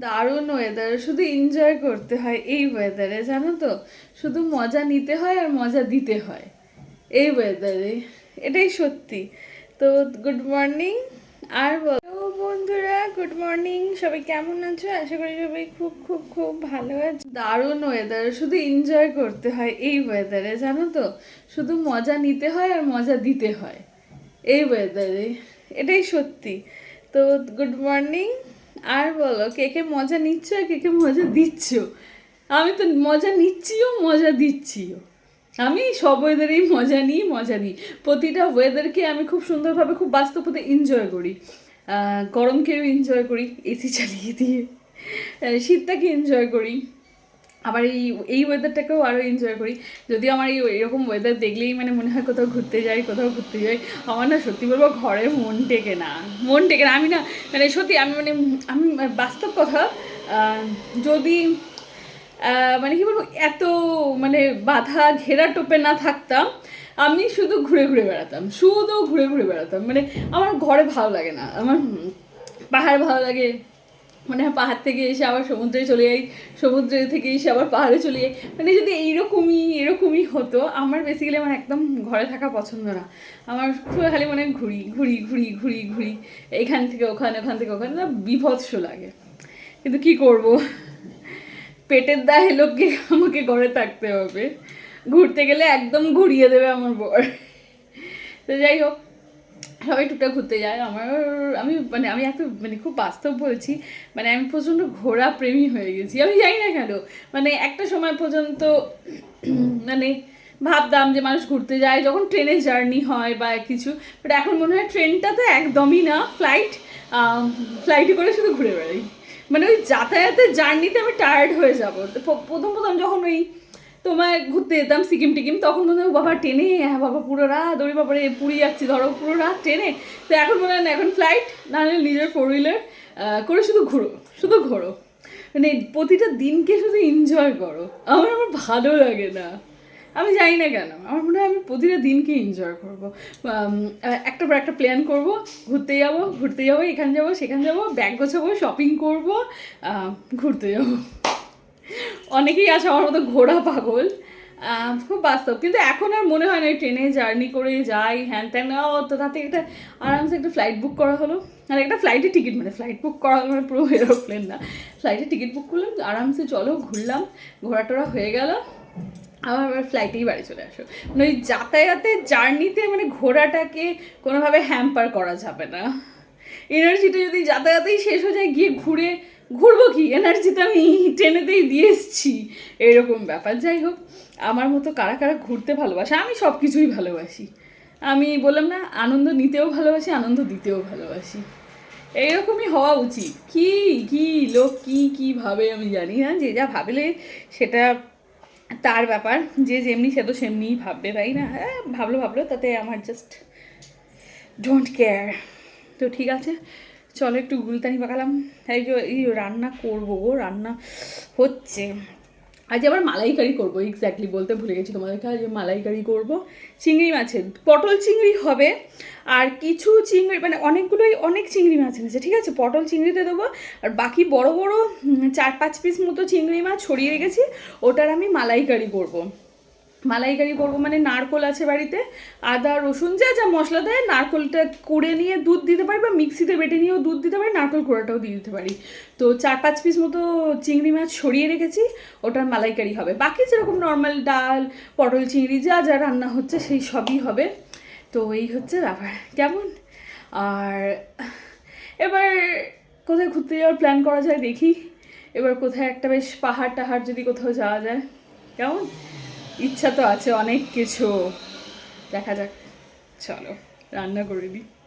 দারুণ ওয়েদার শুধু এনজয় করতে হয় এই ওয়েদারে জানো তো? শুধু মজা নিতে হয় আর মজা দিতে হয়। এই ওয়েদারে এটাই সত্যি। তো গুড মর্নিং আর বলো। বন্ধুরা গুড মর্নিং সবাই কেমন আছো? আশা করি সবাই খুব খুব খুব ভালো আছে। দারুণ ওয়েদার শুধু এনজয় করতে হয় এই ওয়েদারে জানো তো? শুধু মজা নিতে হয় আর মজা দিতে হয়। এই ওয়েদারে এটাই সত্যি। তো গুড মর্নিং আর বলো, কে কে মজা নিচ্ছ আর কে কে মজা দিচ্ছ? আমি তো মজা নিচ্ছিও, মজা দিচ্ছিও। আমি সব ওয়েদারেই মজা নিই মজা নিই। প্রতিটা ওয়েদারকে আমি খুব সুন্দরভাবে, খুব বাস্তবতে এনজয় করি। গরমকেও এনজয় করি এসি চালিয়ে দিয়ে। শীতটাকে এনজয় করি। আবার এই এই ওয়েদারটাকেও আরও এনজয় করি। যদিও আমার এই, এরকম ওয়েদার দেখলেই মানে মনে হয় কোথাও ঘুরতে যাই, কোথাও ঘুরতে যাই। আমার না সত্যি বলব ঘরে মন টেকে না, মন টেকে না। আমি না মানে সত্যি আমি মানে আমি বাস্তব কথা যদি মানে কি বলব, এত মানে বাধা ঘেরা টোপে না থাকতাম, আমি শুধু ঘুরে ঘুরে বেড়াতাম, শুধু ঘুরে ঘুরে বেড়াতাম। মানে আমার ঘরে ভালো লাগে না, আমার পাহাড় ভালো লাগে মানে পাহাড় থেকে এসে আবার সমুদ্রে চলে যাই, সমুদ্রে থেকে এসে আবার পাহাড়ে চলে যাই। মানে যদি এইরকমই, এরকমই হতো, আমার বেসিক্যালি আমার একদম ঘরে থাকা পছন্দ না। আমার খুব খালি মানে ঘুরি ঘুরি ঘুরি ঘুরি ঘুরি। এখান থেকে ওখানে, ওখান থেকে ওখানে বিভৎস লাগে। কিন্তু কি করব? পেটের দায়ে লোককে আমাকে ঘরে থাকতে হবে। ঘুরতে গেলে একদম ঘুরিয়ে দেবে আমার বর। তো যাই হোক সবাই টুকটাক ঘুরতে যায়। আমার আমি মানে আমি এত মানে খুব বাস্তব বলছি মানে আমি প্রচণ্ড ঘোরা প্রেমী হয়ে গেছি। আমি জানি না কেন। মানে একটা সময় পর্যন্ত মানে ভাবতাম যে মানুষ ঘুরতে যায়, যখন ট্রেনে জার্নি হয় বা কিছু বাট এখন মনে হয় ট্রেনটা তো একদমই না ফ্লাইট ফ্লাইটে করে শুধু ঘুরে বেড়াই। মানে ওই যাতায়াতের জার্নিতে আমি টায়ার্ড হয়ে যাব। প্রথম প্রথম যখন ওই তোমার ঘুরতে যেতাম সিকিম টিকিম, তখন মনে হয় বাবা, ট্রেনে? হ্যাঁ বাবা, পুরো রাত, ওরে বাবারে পুরী যাচ্ছি, ধরো, পুরো রাত ট্রেনে? তো এখন মনে হয়, না, এখন ফ্লাইট না হলে নিজের ফোর হুইলার করে শুধু ঘুরো, শুধু ঘোরো। মানে প্রতিটা দিনকে শুধু এনজয় করো। আমার আমার ভালো লাগে না। আমি জানি না কেন, আমার মনে হয়, আমি প্রতিটা দিনকে এনজয় করব। একটা পর একটা প্ল্যান করব, ঘুরতে যাব, ঘুরতে যাব, এখানে যাব, সেখানে যাব ব্যাগ গোছাবো শপিং করব ঘুরতে যাব। অনেকেই আছে আমার মতো ঘোড়া পাগল। খুব বাস্তব। কিন্তু এখন আর মনে হয় না ট্রেনে জার্নি করে যাই, হ্যান ত্যান তো তাতে একটা আরামসে একটা ফ্লাইট বুক করা হলো। আর একটা ফ্লাইটের টিকিট মানে ফ্লাইট বুক করা হলো মানে পুরো এরোপ্লেন না। ফ্লাইটের টিকিট বুক করলাম আরামসে চলো ঘুরলাম ঘোরা টোরা হয়ে গেল। আবার আবার ফ্লাইটেই বাড়ি চলে আসো। মানে ওই যাতায়াতের জার্নিতে মানে ঘোরাটাকে কোনোভাবে হ্যাম্পার করা যাবে না। এনার্জিটা যদি যাতায়াতেই শেষ হয়ে যায়, গিয়ে ঘুরে ঘুরবো কি? এনার্জিটা আমি ট্রেনেতেই দিয়ে এসেছি। এরকম ব্যাপার। যাই হোক, আমার মতো কারা কারা ঘুরতে ভালোবাসে, আমি সব কিছুই ভালোবাসি। আমি বললাম না, আনন্দ নিতেও ভালোবাসি, আনন্দ দিতেও ভালোবাসি। এইরকমই হওয়া উচিত। কি কি লোক কি কি ভাবে আমি জানি না। যে যা ভাবলে সেটা তার ব্যাপার। যে যেমনি সে তো সেমনিই ভাববে, তাই না? হ্যাঁ ভাবলো ভাবলো, তাতে আমার জাস্ট ডোন্ট কেয়ার তো ঠিক আছে। চলো একটু গুলতানি পাকালাম। এই যে, এই রান্না করব গো, রান্না হচ্ছে। আজ আবার মালাইকারি করব এক্স্যাক্টলি বলতে ভুলে গেছি তোমাদেরকে। আজ মালাইকারি করব। চিংড়ি মাছের, পটল চিংড়ি হবে, আর কিছু চিংড়ি মানে অনেকগুলোই, অনেক চিংড়ি মাছ এনেছে, ঠিক আছে? পটল চিংড়িতে দেবো, আর বাকি বড় বড় চার পাঁচ পিস মতো চিংড়ি মাছ ছড়িয়ে রেখেছি, ওটার আমি মালাইকারি করব। মালাইকারি করব মানে নারকোল আছে বাড়িতে, আদা, রসুন, যা যা মশলা দেয় নারকোলটা কুড়ে নিয়ে দুধ দিতে পারি বা মিক্সিতে বেটে নিয়েও দুধ দিতে পারি, নারকোল কুড়াটাও দিয়ে দিতে পারি। তো চার পাঁচ পিস মতো চিংড়ি মাছ ছড়িয়ে রেখেছি, ওটার মালাইকারি হবে। বাকি যেরকম নর্মাল ডাল, পটল চিংড়ি যা যা রান্না হচ্ছে সেই সবই হবে। তো এই হচ্ছে ব্যাপার, কেমন? আর এবার কোথায় ঘুরতে যাওয়ার প্ল্যান করা যায় দেখি। এবার কোথায় একটা বেশ পাহাড় টাহাড় যদি কোথাও যাওয়া যায়, কেমন? ইচ্ছা তো আছে অনেক কিছু। দেখা যাক। চলো রান্না করে দিই।